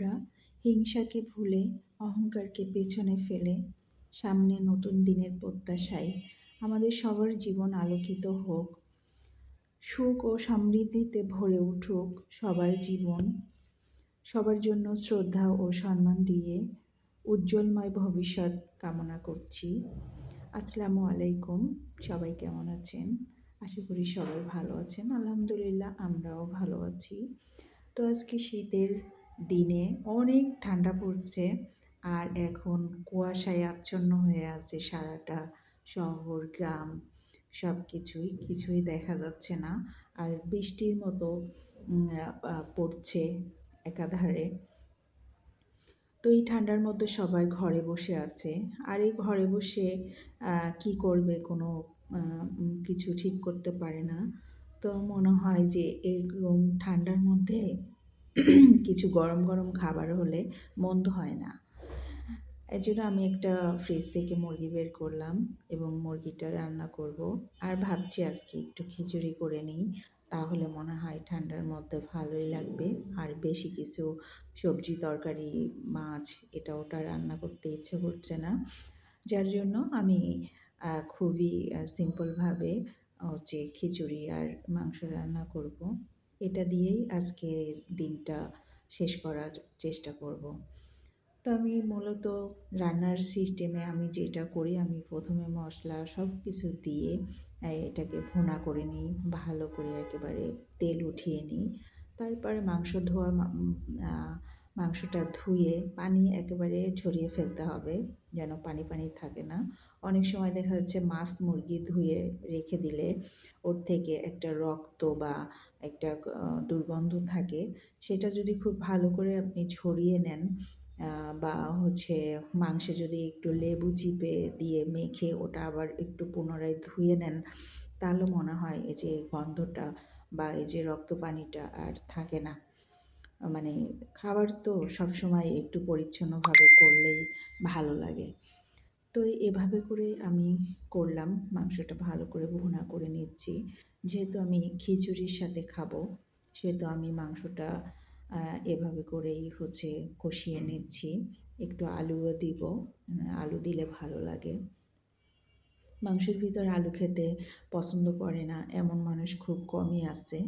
আমরা হিংসাকে ভুলে, অহংকারকে পেছনে ফেলে সামনে নতুন দিনের প্রত্যাশায় আমাদের সবার জীবন আলোকিত হোক। সুখ ও সমৃদ্ধিতে ভরে উঠুক সবার জীবন। সবার জন্য শ্রদ্ধা ও সম্মান দিয়ে উজ্জ্বলময় ভবিষ্যৎ কামনা করছি। আসসালামু আলাইকুম, সবাই কেমন আছেন? আশা করি সবাই ভালো আছেন। আলহামদুলিল্লাহ, আমরাও ভালো আছি। তো আজকে শীতের দিনে অনেক ঠান্ডা পড়ছে আর এখন কুয়াশায় আচ্ছন্ন হয়ে আছে সারাটা শহর, গ্রাম সব কিছুই কিছুই দেখা যাচ্ছে না। আর বৃষ্টির মতো পড়ছে একাধারে। তো এই ঠান্ডার মধ্যে সবাই ঘরে বসে আছে। আর এই ঘরে বসে কি করবে কোনো কিছু ঠিক করতে পারে না। তো মনে হয় যে এরকম ঠান্ডার মধ্যে কিছু গরম গরম খাবার হলে মন্দ হয় না। এর জন্য আমি একটা ফ্রিজ থেকে মুরগি বের করলাম এবং মুরগিটা রান্না করব। আর ভাবছি আজকে একটু খিচুড়ি করে নিই, তাহলে মনে হয় ঠান্ডার মধ্যে ভালোই লাগবে। আর বেশি কিছু সবজি তরকারি, মাছ, এটা ওটা রান্না করতে ইচ্ছে করছে না। যার জন্য আমি খুবই সিম্পলভাবে হচ্ছে খিচুড়ি আর মাংস রান্না করব। এটা দিয়েই আজকে দিনটা শেষ করার চেষ্টা করব। তো আমি মূলত রান্নার সিস্টেমে আমি যেটা করি, আমি প্রথমে মশলা সব কিছু দিয়ে এটাকে ভোনা করে নিই, ভালো করে একেবারে তেল উঠিয়ে নিই। তারপরে মাংস ধোয়া মাংসটা ধুয়ে পানি একেবারে ঝরিয়ে ফেলতে হবে, যেন পানি পানি থাকে না। অনেক সময় দেখা যাচ্ছে মাছ মুরগি ধুয়ে রেখে দিলে ওর থেকে একটা রক্ত বা একটা দুর্গন্ধ থাকে। সেটা যদি খুব ভালো করে আপনি ছড়িয়ে নেন বা হচ্ছে মাংসে যদি একটু লেবু চিপে দিয়ে মেখে ওটা আবার একটু পুনরায় ধুয়ে নেন, তাহলে মনে হয় এই যে গন্ধটা বা এই যে রক্ত পানিটা আর থাকে না। মানে খাবার তো সবসময় একটু পরিচ্ছন্নভাবে করলেই ভালো লাগে। তো এভাবে করে আমি করলাম, মাংসটা ভালো করে ভুনা করে নিচ্ছি। যেহেতু আমি খিচুড়ির সাথে খাব, সেহেতু আমি মাংসটা এভাবে করেই হচ্ছে কষিয়ে নিচ্ছি। একটু আলুও দিব আলু দিলে ভালো লাগে। মাংসের ভিতর আলু খেতে পছন্দ করে না, এমন মানুষ খুব কমই আছে।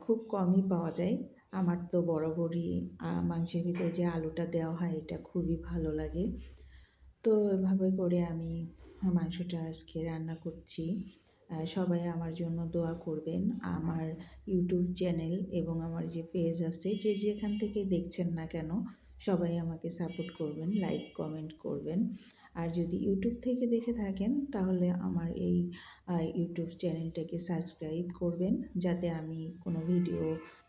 খুব কমই পাওয়া যায়। আমার তো বরাবরই মাংসের ভিতর যে আলুটা দেওয়া হয়, এটা খুবই ভালো লাগে। তো এভাবে করে আমি মাংসটা আজকে রান্না করছি। সবাই আমার জন্য দোয়া করবেন। আমার ইউটিউব চ্যানেল এবং আমার যে পেজ আছে, যে যেখান থেকে দেখছেন না কেন সবাই আমাকে সাপোর্ট করবেন, লাইক, কমেন্ট করবেন। আর যদি ইউটিউব থেকে দেখে থাকেন, তাহলে আমার এই ইউটিউব চ্যানেলটাকে সাবস্ক্রাইব করবেন। যাতে আমি কোনো ভিডিও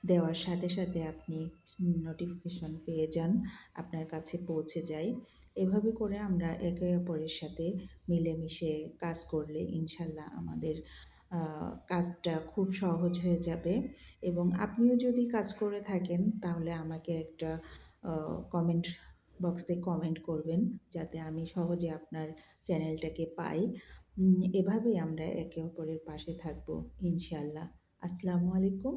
দেওয়ার সাথে সাথে আপনি নোটিফিকেশন পেয়ে যান, আপনার কাছে পৌঁছে যায়। এভাবে করে আমরা একে অপরের সাথে মিলেমিশে কাজ করলে ইনশাল্লাহ আমাদের কাজটা খুব সহজ হয়ে যাবে। এবং আপনিও যদি কাজ করে থাকেন, তাহলে আমাকে একটা কমেন্ট বক্সে কমেন্ট করবেন যাতে আমি সহজে আপনার চ্যানেলটাকে পাই। এভাবেই আমরা একে অপরের পাশে থাকব ইনশাল্লাহ আসসালামু আলাইকুম।